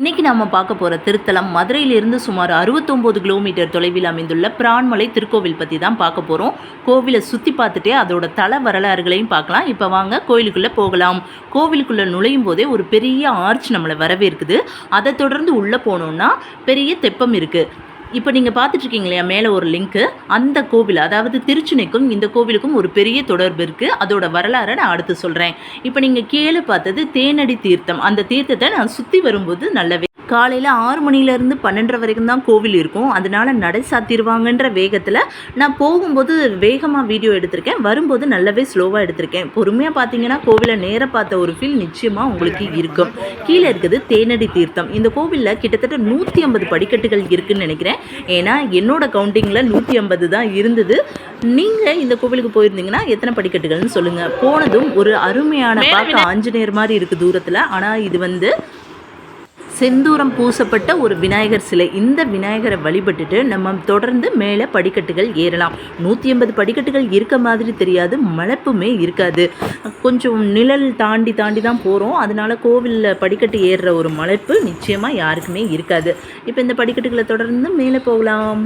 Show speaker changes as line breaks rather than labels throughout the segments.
இன்னைக்கு நம்ம பார்க்க போகிற திருத்தலம் மதுரையிலிருந்து சுமார் அறுபத்தொம்போது கிலோமீட்டர் தொலைவில் அமைந்துள்ள பிரான்மலை திருக்கோவில் பற்றி தான் பார்க்க போகிறோம் கோவிலை சுற்றி பார்த்துட்டே அதோட தல வரலாறுகளையும் பார்க்கலாம். இப்போ வாங்க கோயிலுக்குள்ளே போகலாம். கோவிலுக்குள்ளே நுழையும் போதே ஒரு பெரிய ஆர்ச் நம்மளை வரவேற்குது. அதை தொடர்ந்து உள்ளே போனோம்னா பெரிய தெப்பம் இருக்குது இப்போ நீங்கள் பார்த்துட்ருக்கீங்க இல்லையா மேலே ஒரு லிங்க்கு அந்த கோவில் அதாவது திருச்சுனைக்கும் இந்த கோவிலுக்கும் ஒரு பெரிய தொடர்பு இருக்குது அதோட வரலாறை நான் அடுத்து சொல்கிறேன் இப்போ நீங்கள் கீழே பார்த்தது தேனடி தீர்த்தம். அந்த தீர்த்தத்தை நான் சுற்றி வரும்போது நல்லாவே காலையில் ஆறு மணிலேருந்து பன்னெண்டரை வரைக்கும் தான் கோவில் இருக்கும். அதனால் நடை சாத்திடுவாங்கன்ற வேகத்தில் நான் போகும்போது வேகமாக வீடியோ எடுத்திருக்கேன். வரும்போது நல்லாவே ஸ்லோவாக எடுத்திருக்கேன். பொறுமையாக பார்த்தீங்கன்னா கோவிலை நேராக பார்த்த ஒரு ஃபீல் நிச்சயமாக உங்களுக்கு இருக்கும். கீழே இருக்குது தேனடி தீர்த்தம். இந்த கோவிலில் கிட்டத்தட்ட நூற்றி ஐம்பது படிக்கட்டுகள் இருக்குன்னு நினைக்கிறேன். ஏன்னா என்னோட கவுண்டிங்கில் நூற்றி ஐம்பது தான் இருந்தது. நீங்கள் இந்த கோவிலுக்கு போயிருந்தீங்கன்னா எத்தனை படிக்கட்டுகள்னு சொல்லுங்கள் போனதும் ஒரு அருமையான பார்க்க ஆஞ்சநேயர் மாதிரி இருக்குது தூரத்தில். ஆனால் இது வந்து செந்தூரம் பூசப்பட்ட ஒரு விநாயகர் சிலை. இந்த விநாயகரை வழிபட்டுட்டு நம்ம தொடர்ந்து மேலே படிக்கட்டுகள் ஏறலாம். நூற்றி ஐம்பது படிக்கட்டுகள் இருக்க மாதிரி தெரியாது மலைப்புமே இருக்காது. கொஞ்சம் நிழல் தாண்டி தாண்டி தான் போகிறோம் அதனால கோவிலில் படிக்கட்டு ஏறுற ஒரு மலைப்பு நிச்சயமாக யாருக்குமே இருக்காது. இப்போ இந்த படிக்கட்டுகளை தொடர்ந்து மேலே போகலாம்.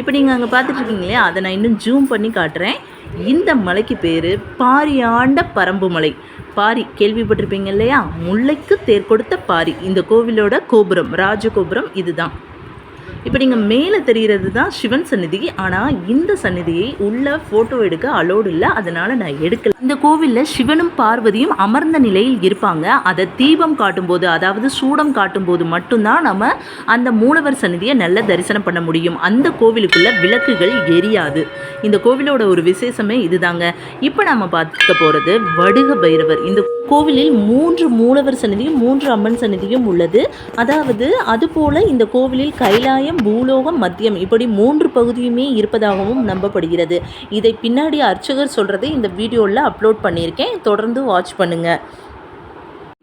இப்போ நீங்கள் அங்கே பார்த்துட்ருக்கீங்களே அதை நான் இன்னும் ஜூம் பண்ணி காட்டுறேன். இந்த மலைக்கு பேர் பாரியாண்ட பரம்பு மலை. பாரி கேள்விப்பட்டிருப்பீங்க இல்லையா? முல்லைக்கு தேர் கொடுத்த பாரி. இந்த கோவிலோட கோபுரம் ராஜகோபுரம் இதுதான். இப்போ நீங்கள் மேலே தெரிகிறது தான் சிவன் சந்நிதி. ஆனால் இந்த சந்நிதியை உள்ள ஃபோட்டோ எடுக்க அலோடு இல்லை. அதனால் நான் எடுக்கல. இந்த கோவிலில் சிவனும் பார்வதியும் அமர்ந்த நிலையில் இருப்பாங்க. அதை தீபம் காட்டும்போது அதாவது சூடம் காட்டும்போது மட்டும்தான் நம்ம அந்த மூலவர் சந்நிதியை நல்ல தரிசனம் பண்ண முடியும். அந்த கோவிலுக்குள்ள விளக்குகள் எரியாது. இந்த கோவிலோட ஒரு விசேஷமே இதுதாங்க. இப்போ நம்ம பார்க்க போகிறது வடுக பைரவர். இந்த கோவிலில் மூன்று மூலவர் சன்னதியும் மூன்று அம்மன் சன்னதியும் உள்ளது. அதாவது அதுபோல் இந்த கோவிலில் கைலாயம் பூலோகம் மத்தியம் இப்படி மூன்று பகுதியுமே இருப்பதாகவும் நம்பப்படுகிறது. இதை பின்னாடி அர்ச்சகர் சொல்கிறதை இந்த வீடியோவில் அப்லோட் பண்ணியிருக்கேன். தொடர்ந்து வாட்ச் பண்ணுங்கள்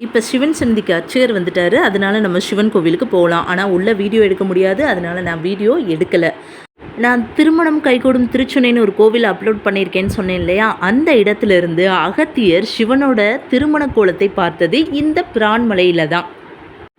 இப்போ சிவன் சந்திக்கு அர்ச்சகர் வந்துட்டாரு. அதனால் நம்ம சிவன் கோவிலுக்கு போகலாம் ஆனால் உள்ள வீடியோ எடுக்க முடியாது. அதனால் நான் வீடியோ எடுக்கலை. நான் திருமணம் கைகூடும் திருச்சுனைன்னு ஒரு கோவில் அப்லோட் பண்ணியிருக்கேன்னு சொன்னேன் இல்லையா? அந்த இடத்துல இருந்து அகத்தியர் சிவனோட திருமண கோலத்தை பார்த்தது இந்த பிரான்மலையில் தான்.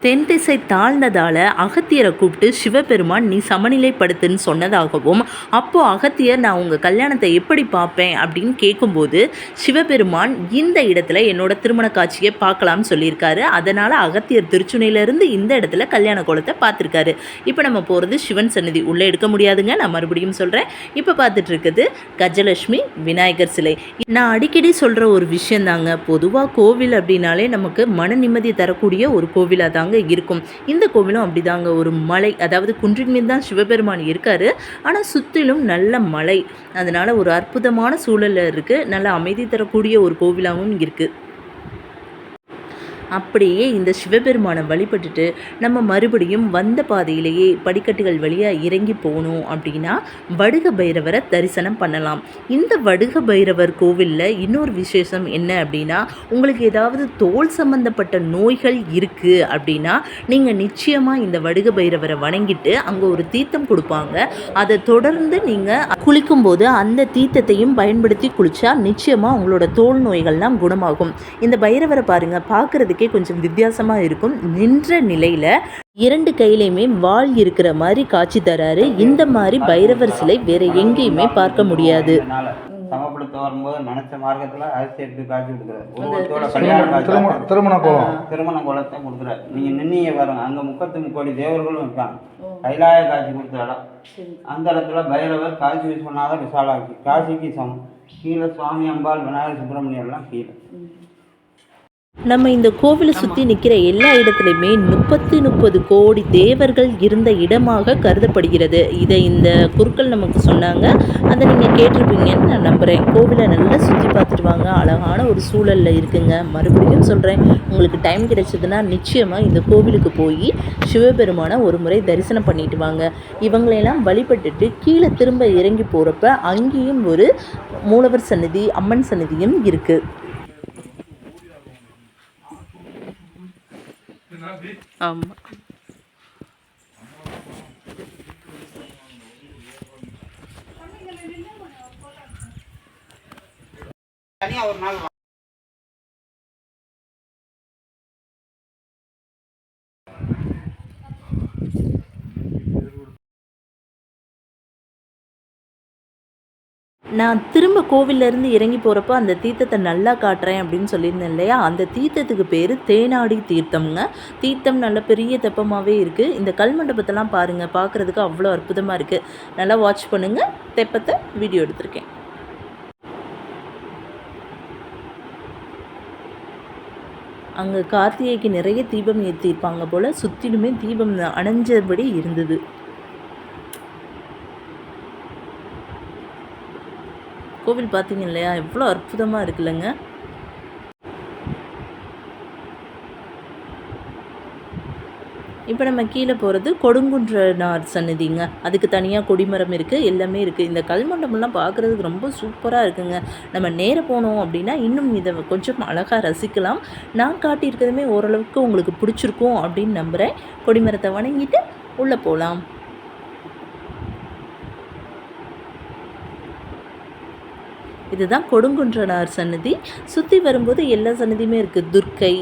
தென் திசை தாழ்ந்ததால் அகத்தியரை கூப்பிட்டு சிவபெருமான் நீ சமநிலைப்படுத்துன்னு சொன்னதாகவும் அப்போது அகத்தியர் நான் உங்கள் கல்யாணத்தை எப்படி பார்ப்பேன்? அப்படின்னு கேட்கும்போது சிவபெருமான் இந்த இடத்துல என்னோட திருமண காட்சியை பார்க்கலாம்னு சொல்லியிருக்காரு. அதனால் அகத்தியர் திருச்சுனையிலேருந்து இந்த இடத்துல கல்யாண கோலத்தை பார்த்துருக்காரு. இப்போ நம்ம போகிறது சிவன் சன்னதி உள்ளே எடுக்க முடியாதுங்க. நான் மறுபடியும் சொல்கிறேன் இப்போ பார்த்துட்டு இருக்குது கஜலட்சுமி விநாயகர் சிலை. நான் அடிக்கடி சொல்கிற ஒரு விஷயந்தாங்க. பொதுவாக கோவில் அப்படின்னாலே நமக்கு மன நிம்மதி தரக்கூடிய ஒரு கோவிலாக தாங்க இருக்கும். இந்த கோவிலும் அப்படிதாங்க. ஒரு மலை அதாவது குன்றின் மீது தான் சிவபெருமான் இருக்காரு. ஆனால் சுற்றிலும் நல்ல மலை. அதனால் ஒரு அற்புதமான சூழலில் இருக்குது நல்ல அமைதி தரக்கூடிய ஒரு கோவிலாகவும் இருக்குது அப்படியே இந்த சிவபெருமானை வழிபட்டுட்டு நம்ம மறுபடியும் வந்த பாதையிலேயே படிக்கட்டுகள் வழியாக இறங்கி போகணும் அப்படின்னா வடுக பைரவரை தரிசனம் பண்ணலாம். இந்த வடுக பைரவர் கோவிலில் இன்னொரு விசேஷம் என்ன அப்படின்னா உங்களுக்கு ஏதாவது தோல் சம்பந்தப்பட்ட நோய்கள் இருக்குது அப்படின்னா நீங்கள் நிச்சயமாக இந்த வடுக பைரவரை வணங்கிட்டு அங்கே ஒரு தீர்த்தம் கொடுப்பாங்க. அதை தொடர்ந்து நீங்கள் குளிக்கும்போது அந்த தீர்த்தத்தையும் பயன்படுத்தி குளித்தா நிச்சயமாக உங்களோட தோல் நோய்கள்லாம் குணமாகும். இந்த பைரவரை பாருங்கள் பார்க்குறதுக்கே பார்க்கறதுக்கே கொஞ்சம் வித்தியாசமாக இருக்கும். நின்ற நிலையில் இரண்டு கையிலையுமே வால் இருக்கிற மாதிரி காட்சி தராரு. இந்த மாதிரி பைரவர் சிலை வேற எங்கேயுமே பார்க்க முடியாது.
சமப்படுத்த வரும்போது நினைச்ச மார்க்கத்துல அரிசி எடுத்து காட்சி கொடுக்குறாரு. காட்சி
திருமண திருமண கோலம்
திருமண குலத்தை கொடுக்குறாரு. நீங்க நின்னீங்க பாருங்க அங்க முப்பத்தி முக்கோடி தேவர்களும் இருக்காங்க கைலாய காட்சி கொடுத்த இடம். அந்த இடத்துல பைரவர் காசி விஸ்வநாதர் விசாலாட்சி. காசிக்கு சமம். கீழே சுவாமி அம்பாள் விநாயகர் சுப்பிரமணியம் எல்லாம் கீழே
நம்ம இந்த கோவிலை சுற்றி நிற்கிற எல்லா இடத்துலையுமே முப்பத்தி முப்பது கோடி தேவர்கள் இருந்த இடமாக கருதப்படுகிறது. இதை இந்த குருக்கள் நமக்கு சொன்னாங்க. அதை நீங்கள் கேட்டிருப்பீங்கன்னு நான் நம்புகிறேன் கோவிலை நல்லா சுற்றி பார்த்துட்டு வாங்க. அழகான ஒரு சூழலில் இருக்குங்க. மறுபடியும் சொல்கிறேன் உங்களுக்கு டைம் கிடைச்சதுன்னா நிச்சயமாக இந்த கோவிலுக்கு போய் சிவபெருமானை ஒரு முறை தரிசனம் பண்ணிட்டு வாங்க. இவங்களையெல்லாம் வழிபட்டுட்டு கீழே திரும்ப இறங்கி போகிறப்ப அங்கேயும் ஒரு மூலவர் சன்னதி அம்மன் சன்னதியும் இருக்குது ஆமாம்
தனியாக ஒரு நாள்
நான் திரும்ப கோவில்லேருந்து இறங்கி போகிறப்போ அந்த தீர்த்தத்தை நல்லா காட்டுறேன் அப்படின்னு சொல்லியிருந்தேன் இல்லையா? அந்த தீர்த்தத்துக்கு பேர் தேனாடி தீர்த்தம்ங்க. தீர்த்தம் நல்ல பெரிய தெப்பமாகவே இருக்குது இந்த கல் மண்டபத்தெல்லாம் பாருங்கள் பார்க்குறதுக்கு அவ்வளோ அற்புதமாக இருக்குது நல்லா வாட்ச் பண்ணுங்கள் தெப்பத்தை வீடியோ எடுத்திருக்கேன். அங்கே கார்த்திகைக்கு நிறைய தீபம் ஏற்றிருப்பாங்க போல் சுற்றிலுமே தீபம் அணைஞ்சபடி இருந்தது. கோவில் பார்த்தீங்க இல்லையா? எவ்வளோ அற்புதமாக இருக்குல்லங்க. இப்போ நம்ம கீழே போகிறது கொடுங்குன்றனார் சன்னதிங்க அதுக்கு தனியாக கொடிமரம் இருக்குது எல்லாமே இருக்குது இந்த கல்மண்டபம்லாம் பார்க்குறதுக்கு ரொம்ப சூப்பராக இருக்குங்க. நம்ம நேராக போனோம் அப்படின்னா இன்னும் இதை கொஞ்சம் அழகாக ரசிக்கலாம். நான் காட்டியிருக்கிறதுமே ஓரளவுக்கு உங்களுக்கு பிடிச்சிருக்கும் அப்படின்னு நம்புகிறேன் கொடிமரத்தை வணங்கிட்டு உள்ளே போகலாம் இதுதான் கொடுங்குன்றனார் சன்னதி. சுற்றி வரும்போது எல்லா சன்னதியுமே இருக்குது துர்க்கை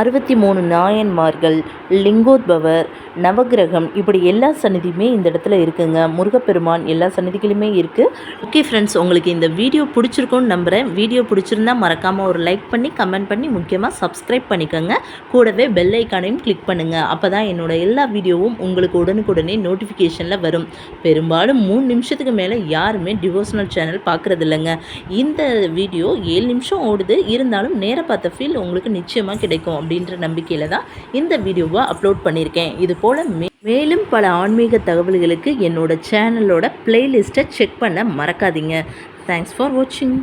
அறுபத்தி மூணு நாயன்மார்கள் லிங்கோத்பவர் நவகிரகம் இப்படி எல்லா சன்னதியுமே இந்த இடத்துல இருக்குங்க. முருகப்பெருமான் எல்லா சன்னதிகளுமே இருக்குது ஓகே ஃப்ரெண்ட்ஸ் உங்களுக்கு இந்த வீடியோ பிடிச்சிருக்கும்னு நம்புகிறேன் வீடியோ பிடிச்சிருந்தா மறக்காமல் ஒரு லைக் பண்ணி கமெண்ட் பண்ணி முக்கியமாக சப்ஸ்கிரைப் பண்ணிக்கோங்க. கூடவே பெல் ஐக்கானையும் கிளிக் பண்ணுங்கள் அப்போ தான் என்னோட எல்லா வீடியோவும் உங்களுக்கு உடனுக்குடனே நோட்டிஃபிகேஷனில் வரும். பெரும்பாலும் மூணு நிமிஷத்துக்கு மேலே யாருமே டிவோஷனல் சேனல் பார்க்குறது இல்லைங்க இந்த வீடியோ ஏழு நிமிஷம் ஓடுது. இருந்தாலும் நேர பார்த்த ஃபீல் உங்களுக்கு நிச்சயமாக கிடைக்கும். அப்படின்ற நம்பிக்கையில் தான் இந்த வீடியோவை அப்லோட் பண்ணியிருக்கேன். இது போல் மேலும் பல ஆன்மீக தகவல்களுக்கு என்னோட சேனலோட பிளேலிஸ்ட்டை செக் பண்ண மறக்காதீங்க. தேங்க்ஸ் ஃபார் வாட்சிங்